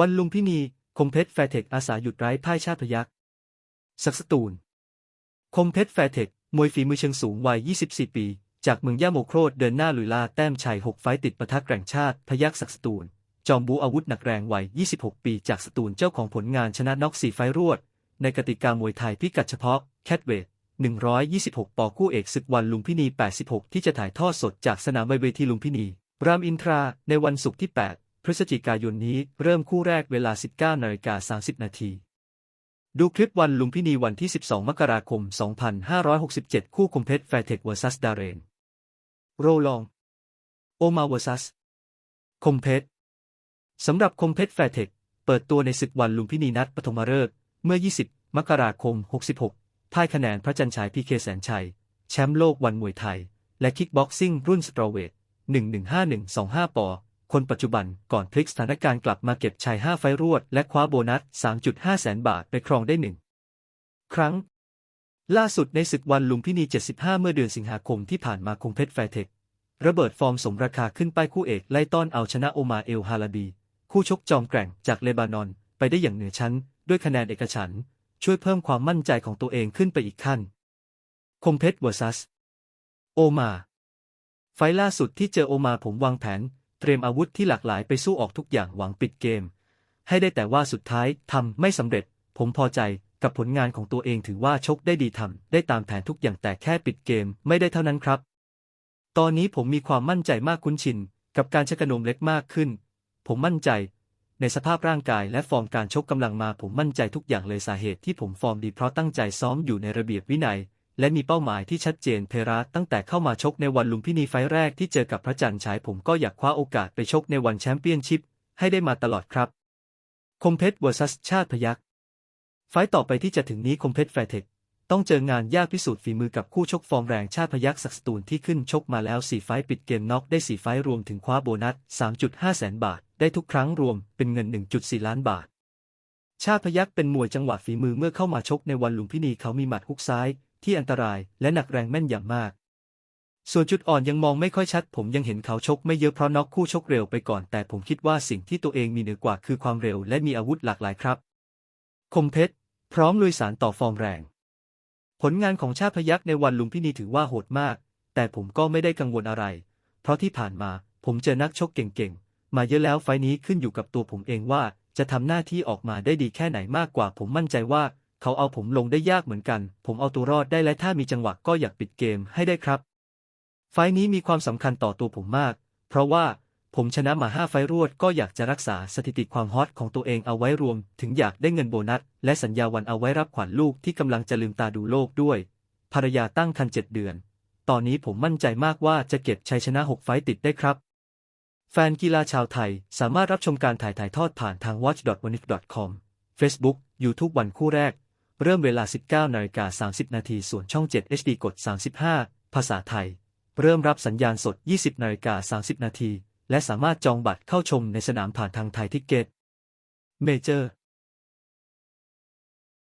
วันลุมพินีคมเพชรแฟร์เทคอาสาหยุดไร้พ่ายชาติพยักศักสตูล คมเพชรแฟร์เทคมวยฝีมือเชิงสูงวัย 24 ปี จากเมืองย่าโมโครดเดินหน้าลุยล่าแต้มชัย 6 ไฟต์ติดประทะแกร่งชาติพยักศักสตูล จอมบูอาวุธหนักแรงวัย 26 ปีจากสตูลเจ้าของผลงานชนะน็อก4ไฟต์รวด ในกติกามวยไทยพิกัดเฉพาะแคทเวท126 ปอคู่เอกศึกวันลุมพินี 86 ที่จะถ่ายทอดสดจากสนามเวทีลุมพินี รามอินทราในวันศุกร์ที่ 8 พฤศจิกายนนี้เริ่มคู่แรกเวลา 19นาฬิกา30 นาที ดูคลิปวันลุมพินีวันที่ 12 มกราคม 2567 คู่คมเพชรแฟร์เทคเวอร์ซัสดาเรน โรลอง โอมาเวอร์ซัส คมเพชรสำหรับคมเพชรแฟร์เทคเปิดตัวในศึกวันลุมพินีนัดปฐมฤกษ์เมื่อ 20 มกราคม 66พ่ายคะแนนพระจันทร์ฉายพีเคแสนชัย แชมป์โลกวันมวยไทย และคิกบ็อกซิ่งรุ่นสตรอเวท 115125 ปอ คนปัจจุบันก่อนพลิกสถานการณ์กลับมาเก็บชัย 5 ไฟรวด และคว้าโบนัส 3.5 แสนบาทไปครองได้หนึ่งครั้ง ล่าสุดในศึกวันลุมพินี 75 เมื่อเดือนสิงหาคมที่ผ่านมาคงเพชรแฟร์เทคระเบิดฟอร์มสมราคาขึ้นไปคู่เอกไล่ต้อนเอาชนะโอมาเอลฮาลาบี คู่ชกจอมแกร่งจากเลบานอน ไปได้อย่างเหนือชั้น ด้วยคะแนนเอกฉันช่วยเพิ่มความมั่นใจของตัวเองขึ้นไปอีกขั้น คมเพชรเวอร์ซัส โอมา ไฟล่าสุดที่เจอโอมาผมวางแผน เตรียมอาวุธที่หลากหลายไปสู้ออกทุกอย่างหวังปิดเกม ให้ได้แต่ว่าสุดท้ายทำไม่สำเร็จ ผมพอใจกับผลงานของตัวเองถือว่าชกได้ดีทำได้ตามแผนทุกอย่างแต่แค่ปิดเกมไม่ได้เท่านั้นครับ ตอนนี้ผมมีความมั่นใจมากคุ้นชิน กับการชกกระนมเล็กมากขึ้น ผมมั่นใจ ในสภาพร่างกายและฟอร์มการชกกำลังมาผมมั่นใจทุกอย่างเลยสาเหตุที่ผมฟอร์มดีเพราะตั้งใจซ้อมอยู่ในระเบียบวินัย และมีเป้าหมายที่ชัดเจนเพราตั้งแต่เข้ามาชกในวันลุมพินีไฟล์แรกที่เจอกับพระจันทร์ฉายผมก็อยากคว้าโอกาสไปชกในวันแชมเปี้ยนชิพให้ได้มาตลอดครับ คมเพชรเวอร์ซัสชาติพยักไฟต์ต่อไปที่จะถึงนี้คมเพชรแฟร์เทคต้องเจองานยากพิสูจน์ฝีมือกับคู่ชกฟอร์มแรงชาติพยักศักสตูลที่ขึ้นชกมาแล้ว 4 ไฟต์ปิดเกมน็อกได้ 4 ไฟต์รวมถึงคว้าโบนัส 3.5 แสนบาท ได้ทุกครั้งรวมเป็นเงิน 1.4 ล้านบาท ชาติพยักเป็นมวยจังหวะฝีมือเมื่อเข้ามาชกในวันลุมพินีเขามีหมัดฮุกซ้าย ที่อันตรายและหนักแรงแม่นอย่างมาก ส่วนจุดอ่อนยังมองไม่ค่อยชัด ผมยังเห็นเขาชกไม่เยอะเพราะน็อกคู่ชกเร็วไปก่อน แต่ผมคิดว่าสิ่งที่ตัวเองมีเหนือกว่าคือความเร็วและมีอาวุธหลากหลายครับ คมเพชร พร้อมลุยสารต่อฟอร์มแรง ผลงานของชาติพยักในวันลุมพินีถือว่าโหดมาก แต่ผมก็ไม่ได้กังวลอะไร เพราะที่ผ่านมาผมเจอนักชกเก่งๆ มาเยอะแล้วไฟนี้ขึ้นอยู่กับตัวผมเองว่าจะทำหน้าที่ออกมาได้ดีแค่ไหนมากกว่าผมมั่นใจว่า เขาเอาผมลงได้ยากเหมือนกัน ผมเอาตัวรอดได้และถ้ามีจังหวะก็อยากปิดเกมให้ได้ครับ ไฟนี้มีความสำคัญต่อตัวผมมาก เพราะว่าผมชนะมาห้าไฟรวดก็อยากจะรักษาสถิติความฮอตของตัวเองเอาไว้รวม ถึงอยากได้เงินโบนัส และสัญญาวันเอาไว้รับขวัญลูกที่กำลังจะลืมตาดูโลกด้วย ภรรยาตั้งครรภ์เจ็ดเดือน ตอนนี้ผมมั่นใจมากว่าจะเก็บชัยชนะ6ไฟติดได้ครับ แฟนกีฬาชาวไทยสามารถรับชมการถ่ายถ่ายทอดผ่านทาง watch.wanik.com Facebook YouTube วันคู่แรก เริ่มเวลา 19นาฬิกา30 นาทีส่วนช่อง 7 HD กด 35 ภาษาไทย เริ่มรับสัญญาณสด 20นาฬิกา30 นาที และสามารถจองบัตรเข้าชมในสนามผ่านทางไทยทิกเก็ตเมเจอร์